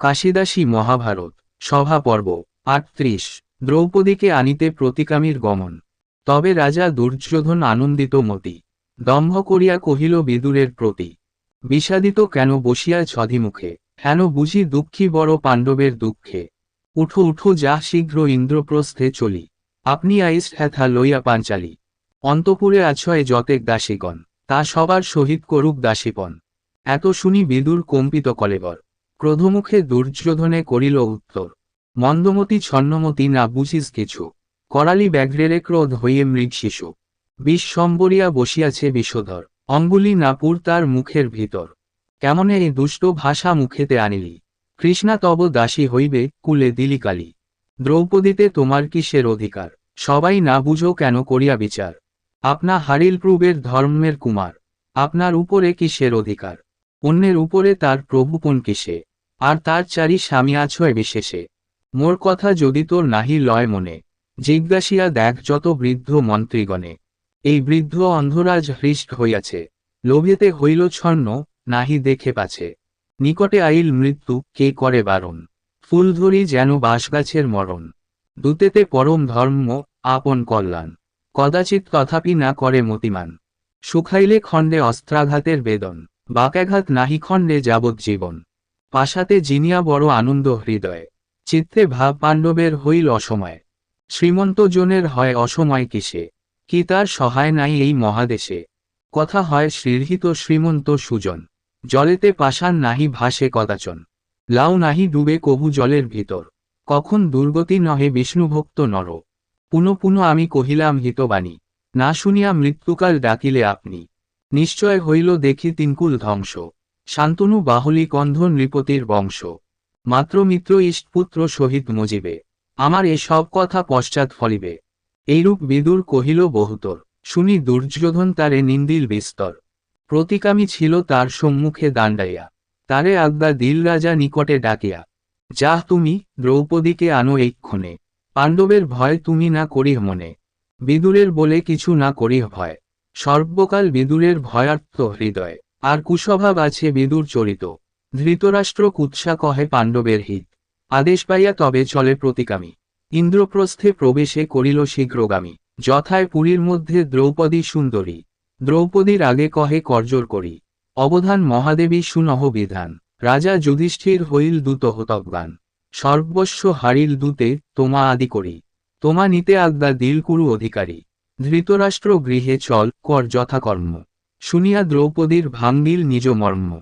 কাশিদাসী মহাভারত, সভা পর্ব আটত্রিশ দ্রৌপদীকে আনিতে প্রতিকামীর গমন। তবে রাজা দুর্যোধন আনন্দিত মতি, দম্ভ করিয়া কহিল বিদুরের প্রতি, বিষাদিত কেন বসিয়া ছধিমুখে, হেন বুঝি দুঃখী বড় পাণ্ডবের দুঃখে। উঠো উঠো, যা শীঘ্র ইন্দ্রপ্রস্থে চলি, আপনি আইস হ্যাথা লইয়া পাঞ্চালি। অন্তপুরে আছয় যতেক দাসীগণ, তা সবার সহিত করুক দাসীপন। এত শুনি বিদুর কম্পিত কলেবর। ক্রোধমুখে দুর্যোধনে করিল উত্তর, মন্দমতি, ছন্নমতি, না বুঝিস কিছু? করালি ব্যাঘ্রেরে ক্রোধ হইয়ে মৃগ শিশু। বিষ সম্বরিয়া বসিয়াছে বিষধর। অঙ্গুলি নাপুর তার মুখের ভিতর। কেমনে এই দুষ্ট ভাষা মুখেতে আনিলি? কৃষ্ণা তব দাসী হইবে, কুলে দিলিকালি দ্রৌপদীতে তোমার কিসের অধিকার? সবাই না বুঝো কেন করিয়া বিচার? আপনা হারিল প্রুবের ধর্মের কুমার। আপনার উপরে কিসের অধিকার? অন্যের উপরে তার প্রভুপন কিসে? আর তার চারি স্বামী আছয় বিশেষে মোর কথা যদি তোর নাহি লয় মনে, জিজ্ঞাসিয়া দেখ যত বৃদ্ধ মন্ত্রীগণে। এই বৃদ্ধ অন্ধরাজ হৃষ্ট হইয়াছে, লোভেতে হইল ছন্ন, নাহি দেখে পাছে। নিকটে আইল মৃত্যু, কে করে বারণ? ফুল ধরি যেন বাঁশগাছের মরণ। দূতেতে পরম ধর্ম, আপন কল্যাণ। কদাচিৎ তথাপি না করে মতিমান। সুখাইলে খণ্ডে অস্ত্রাঘাতের বেদন, বাকাঘাত নাহি খণ্ডে যাবজ্জীবন পাশাতে জিনিয়া বড় আনন্দ হৃদয়। চিত্তে ভাব পাণ্ডবের হইল অসময়। শ্রীমন্ত জনের হয় অসময় কিসে? কি তার সহায় নাই এই মহাদেশে? কথা হয় শ্রীর্হিত শ্রীমন্ত সুজন। জলেতে পাষাণ নাহি ভাসে কদাচন। লাউ নাহি ডুবে কভু জলের ভিতর। কখন দুর্গতি নহে বিষ্ণুভক্ত নর। পুনঃ পুন আমি কহিলাম হিতবাণী। না শুনিয়া মৃত্যুকাল ডাকিলে আপনি। নিশ্চয় হইল দেখি তিনকুল ধ্বংস। শান্তনু বাহুলি কন্ধ নৃপতির বংশ। মাত্র মিত্র ইষ্টপুত্র শহীদ মজিবে। আমার এসব কথা পশ্চাৎ ফলিবে। এইরূপ বিদুর কহিল বহুতর। শুনি দুর্যোধন তারে নিন্দিল বিস্তর। প্রতিকামী ছিল তার সম্মুখে দাণ্ডাইয়া। তারে আজ্ঞা দিল রাজা নিকটে ডাকিয়া। যাহ তুমি, দ্রৌপদীকে আনো এইক্ষণে। পাণ্ডবের ভয় তুমি না করিহ মনে। বিদুরের বলে কিছু না করিহ ভয়। সর্বকাল বিদুরের ভয়ার্থ হৃদয়। আর কুস্বভাব আছে বিদুর চরিত। ধৃতরাষ্ট্র কুৎসা কহে পাণ্ডবের হিত। আদেশ পাইয়া তবে চলে প্রতিকামী। ইন্দ্রপ্রস্থে প্রবেশে করিল শীঘ্রগামী। যথায় পুরীর মধ্যে দ্রৌপদী সুন্দরী। দ্রৌপদীর আগে কহে করজোর করি। অবধান মহাদেবী সুনহ বিধান। রাজা যুধিষ্ঠির হইল দূত হতজ্ঞান সর্বস্ব হারিল দূতে তোমা আদি করি। তোমা নিতে আজ্ঞা দিলকুরু অধিকারী। ধৃতরাষ্ট্র গৃহে চল, কর যথাকর্ম। শুনিয়া দ্রৌপদীর ভাঙ্গিল নিজ মর্ম।